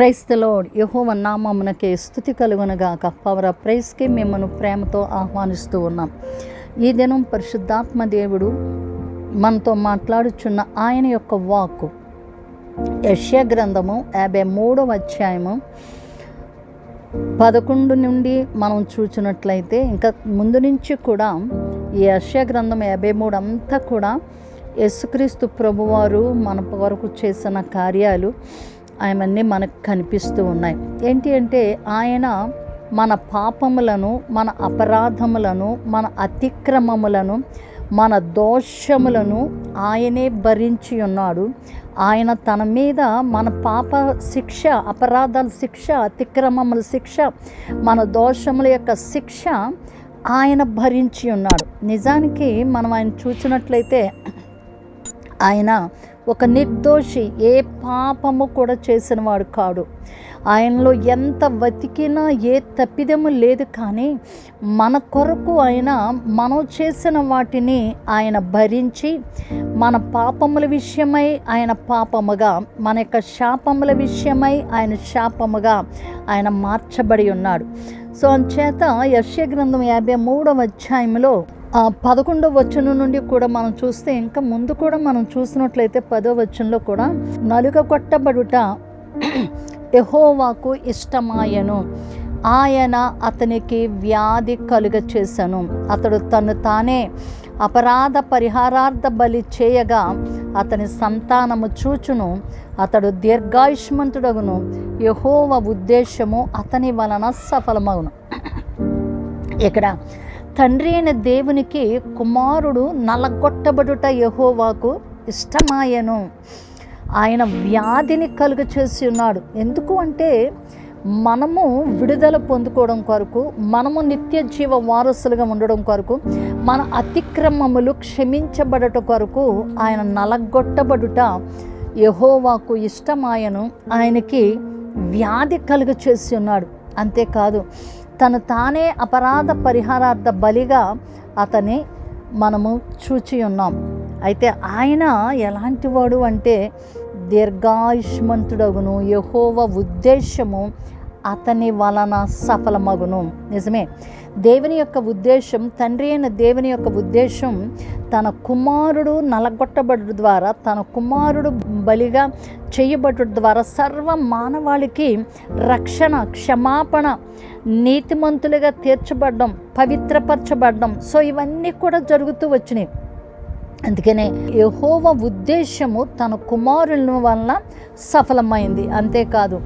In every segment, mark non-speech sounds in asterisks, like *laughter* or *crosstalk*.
క్రైస్తలో యహోవ నామమునకే స్థుతి కలుగునగాక. Power of ప్రైస్కి మిమ్మల్ని ప్రేమతో ఆహ్వానిస్తూ ఉన్నాం. ఈ దినం పరిశుద్ధాత్మ దేవుడు మనతో మాట్లాడుచున్న ఆయన యొక్క వాక్కు. యశ్య గ్రంథము యాభై మూడవ అధ్యాయము పదకొండు నుండి మనం చూచినట్లయితే ఇంకా ముందు నుంచి కూడా ఈ యశ్య గ్రంథం యాభై మూడు అంతా కూడా యేసుక్రీస్తు ప్రభువారు మన వరకు చేసిన కార్యాలు ఆయనన్నీ మనకు కనిపిస్తూ ఉన్నాయి. ఏంటి అంటే ఆయన మన పాపములను మన అపరాధములను మన అతిక్రమములను మన దోషములను ఆయనే భరించి ఉన్నాడు. ఆయన తన మీద మన పాప శిక్ష అపరాధాల శిక్ష అతిక్రమముల శిక్ష మన దోషముల యొక్క శిక్ష ఆయన భరించి ఉన్నాడు. నిజానికి మనం ఆయన చూసినట్లయితే ఆయన ఒక నిర్దోషి ఏ పాపము కూడా చేసిన వాడు కాడు. ఆయనలో ఎంత వెతికినా ఏ తప్పిదము లేదు కానీ మన కొరకు ఆయన మనం చేసిన వాటిని ఆయన భరించి మన పాపముల విషయమై ఆయన పాపముగా మన యొక్క శాపముల విషయమై ఆయన శాపముగా ఆయన మార్చబడి ఉన్నాడు. సో అంచేత యశ్య గ్రంథం యాభై మూడవ అధ్యాయంలో పదకొండవ వచనం నుండి కూడా మనం చూస్తే ఇంకా ముందు కూడా మనం చూసినట్లయితే పదో వచనంలో కూడా నలుగ కొట్టబడుట ఎహోవాకు *clears throat* ఇష్టమాయను. ఆయన అతనికి వ్యాధి కలుగ చేశాను అతడు తను తానే అపరాధ పరిహారార్థ బలి చేయగా అతని సంతానము చూచును. అతడు దీర్ఘాయుష్మంతుడగును. యహోవ ఉద్దేశము అతని వలన సఫలమగును. *clears throat* ఇక్కడ తండ్రి అయిన దేవునికి కుమారుడు నలగొట్టబడుట యహోవాకు ఇష్టమాయను. ఆయన వ్యాధిని కలుగ చేసి ఉన్నాడు. ఎందుకు అంటే మనము విడుదల పొందుకోవడం కొరకు మనము నిత్య జీవ వారసులుగా ఉండడం కొరకు మన అతిక్రమములు క్షమించబడట కొరకు ఆయన నలగొట్టబడుట యహోవాకు ఇష్టమాయను. ఆయనకి వ్యాధి కలుగ చేసి ఉన్నాడు. అంతేకాదు తను తానే అపరాధ పరిహారార్థ బలిగా అతని మనము చూచి ఉన్నాం. అయితే ఆయన ఎలాంటి వాడు అంటే దీర్ఘాయుష్మంతుడగును. యహోవ ఉద్దేశము అతని వలన సఫలమగును. నిజమే. దేవుని యొక్క ఉద్దేశం తండ్రి అయిన దేవుని యొక్క ఉద్దేశం తన కుమారుడు నలగొట్టబడు ద్వారా తన కుమారుడు బలిగా చేయబడు ద్వారా సర్వ మానవాళికి రక్షణ క్షమాపణ నీతిమంతులుగా తీర్చబడడం పవిత్రపరచబడడం. సో ఇవన్నీ కూడా జరుగుతూ వచ్చినాయి. అందుకనే యహోవ ఉద్దేశము తన కుమారుల వలన సఫలమైంది. అంతేకాదు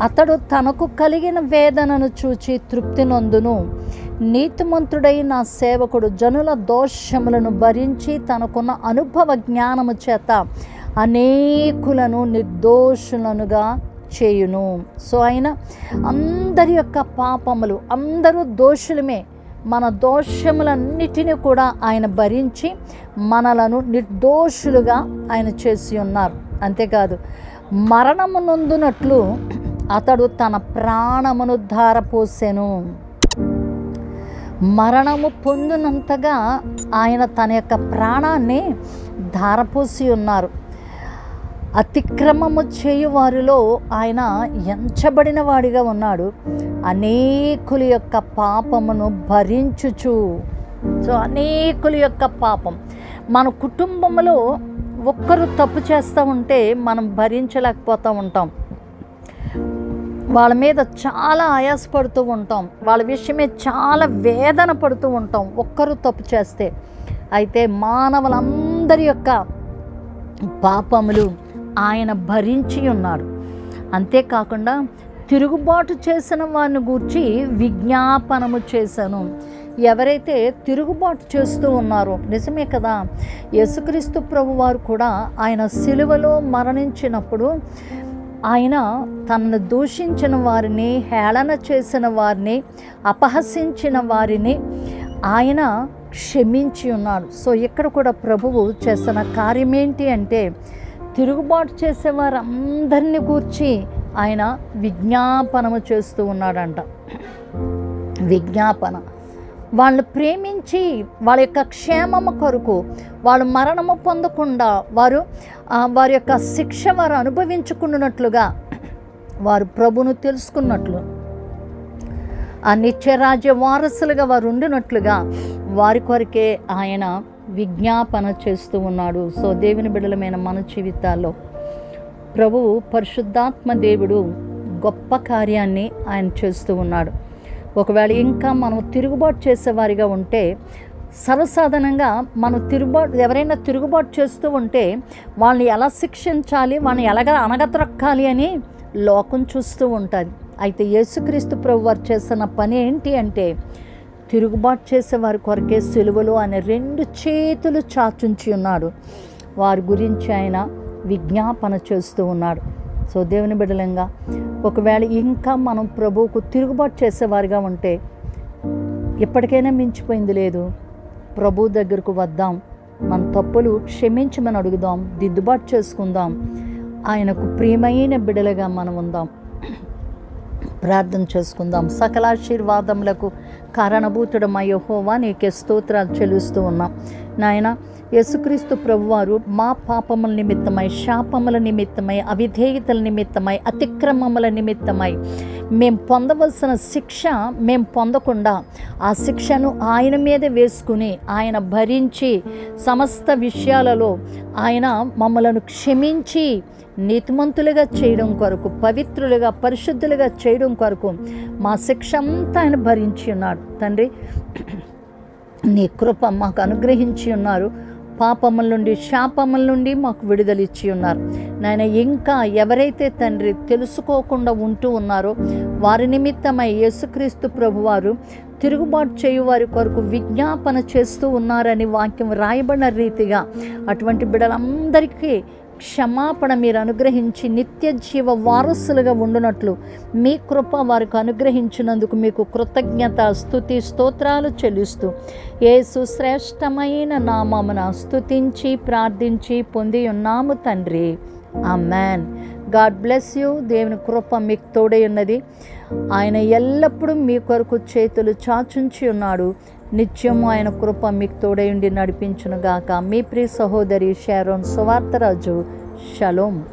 అతడు తనకు కలిగిన వేదనను చూచి తృప్తి నందును. నీతిమంతుడై నా సేవకుడు జనుల దోషములను భరించి తనకున్న అనుభవ జ్ఞానము చేత అనేకులను నిర్దోషులనుగా చేయును. సో ఆయన అందరి యొక్క పాపములు అందరూ దోషులమే. మన దోషములన్నిటినీ కూడా ఆయన భరించి మనలను నిర్దోషులుగా ఆయన చేసి ఉన్నారు. అంతేకాదు మరణము నొందునట్లు అతడు తన ప్రాణమును ధారపోసెను. మరణము పొందినంతగా ఆయన తన యొక్క ప్రాణాన్ని ధారపోసి ఉన్నారు. అతిక్రమము చేయు వారిలో ఆయన ఎంచబడిన వాడిగా ఉన్నాడు. అనేకుల యొక్క పాపమును భరించుచు. సో అనేకుల యొక్క పాపం. మన కుటుంబంలో ఒక్కరు తప్పు చేస్తూ ఉంటే మనం భరించలేకపోతూ ఉంటాం. వాళ్ళ మీద చాలా ఆయాసపడుతూ ఉంటాం. వాళ్ళ విషయమే చాలా వేదన పడుతూ ఉంటాం. ఒక్కరు తప్పు చేస్తే. అయితే మానవులందరి యొక్క పాపములు ఆయన భరించి ఉన్నాడు అంతేకాకుండా తిరుగుబాటు చేసిన వారిని గూర్చి విజ్ఞాపనము చేశాను. ఎవరైతే తిరుగుబాటు చేస్తూ ఉన్నారో నిజమే కదా యేసుక్రీస్తు ప్రభు వారు కూడా ఆయన సిలువలో మరణించినప్పుడు ఆయన తనను దూషించిన వారిని హేళన చేసిన వారిని అపహసించిన వారిని ఆయన క్షమించి ఉన్నాడు. సో ఇక్కడ కూడా ప్రభువు చేస్తున్న కార్యం ఏంటి అంటే తిరుగుబాటు చేసేవారందరిని గూర్చి ఆయన విజ్ఞాపనము చేస్తూ ఉన్నాడంట. విజ్ఞాపన. వాళ్ళు ప్రేమించి వాళ్ళ యొక్క క్షేమము కొరకు వాళ్ళు మరణము పొందకుండా వారు వారి యొక్క శిక్ష వారు అనుభవించుకున్నట్లుగా వారు ప్రభును తెలుసుకున్నట్లు ఆ నిత్యరాజ్య వారసులుగా వారు ఉండినట్లుగా వారి కొరకే ఆయన విజ్ఞాపన చేస్తూ ఉన్నాడు. సో దేవుని బిడలమైన మన జీవితాల్లో ప్రభువు పరిశుద్ధాత్మ దేవుడు గొప్ప కార్యాన్ని ఆయన చేస్తూ ఉన్నాడు. ఒకవేళ ఇంకా మనం తిరుగుబాటు చేసేవారిగా ఉంటే సర్వసాధారణంగా మనం తిరుగుబాటు ఎవరైనా తిరుగుబాటు చేస్తూ ఉంటే వాళ్ళని ఎలా శిక్షించాలి వాళ్ళని ఎలాగ అనగతొక్కాలి అని లోకం చూస్తూ ఉంటుంది. అయితే యేసుక్రీస్తు ప్రభు వారు చేస్తున్న పని ఏంటి అంటే తిరుగుబాటు చేసే వారి కొరకే సెలువులు అనే రెండు చేతులు చాచుంచి ఉన్నాడు. వారి గురించి ఆయన విజ్ఞాపన చేస్తూ ఉన్నాడు. సో దేవుని బిడలంగా ఒకవేళ ఇంకా మనం ప్రభువుకు తిరుగుబాటు చేసేవారిగా ఉంటే ఎప్పటికైనా మించిపోయింది లేదు. ప్రభు దగ్గరకు వద్దాం మన తప్పులు క్షమించమని అడుగుదాం దిద్దుబాటు చేసుకుందాం. ఆయనకు ప్రియమైన బిడలుగా మనం ఉందాం. ప్రార్థన చేసుకుందాం. సకల ఆశీర్వాదములకు కారణభూతుడమా నీకే స్తోత్రాలు చెల్లిస్తూ ఉన్నాం. నాయన యేసుక్రీస్తు ప్రభువారు మా పాపముల నిమిత్తమై శాపముల నిమిత్తమై అవిధేయతల నిమిత్తమై అతిక్రమముల నిమిత్తమై మేము పొందవలసిన శిక్ష మేము పొందకుండా ఆ శిక్షను ఆయన మీద వేసుకుని ఆయన భరించి సమస్త విషయాలలో ఆయన మమ్మలను క్షమించి నీతిమంతులుగా చేయడం కొరకు పవిత్రులుగా పరిశుద్ధులుగా చేయడం కొరకు మా శిక్ష అంతా ఆయన భరించి ఉన్నాడు. తండ్రి నీ కృప మాకు అనుగ్రహించి ఉన్నారు. పాపముల నుండి శాపముల నుండి మాకు విడుదలిచ్చి ఉన్నారు. నాయన ఇంకా ఎవరైతే తండ్రి తెలుసుకోకుండా ఉంటూ ఉన్నారో వారి నిమిత్తమై యేసుక్రీస్తు ప్రభువారు తిరుగుబాటు చేయు వారి కొరకు విజ్ఞాపన చేస్తూ ఉన్నారని వాక్యం రాయబడిన రీతిగా అటువంటి బిడ్డలందరికీ క్షమాపణ మీరు అనుగ్రహించి నిత్య జీవ వారసులుగా ఉండునట్లు మీ కృప వారికి అనుగ్రహించినందుకు మీకు కృతజ్ఞత స్థుతి స్తోత్రాలు చెల్లిస్తూ ఏసు శ్రేష్టమైన నామమున స్థుతించి ప్రార్థించి పొంది ఉన్నాము తండ్రి. ఆ మ్యాన్ గాడ్ బ్లెస్ యూ దేవుని కృప మీకు తోడై ఉన్నది. ఆయన ఎల్లప్పుడూ మీ కొరకు చేతులు చాచుంచి ఉన్నాడు. నిత్యము ఆయన కృప మీకు తోడయుండి నడిపించునుగాక. మీ ప్రియ సహోదరి షారోన్ సువార్తరాజు. షలోం.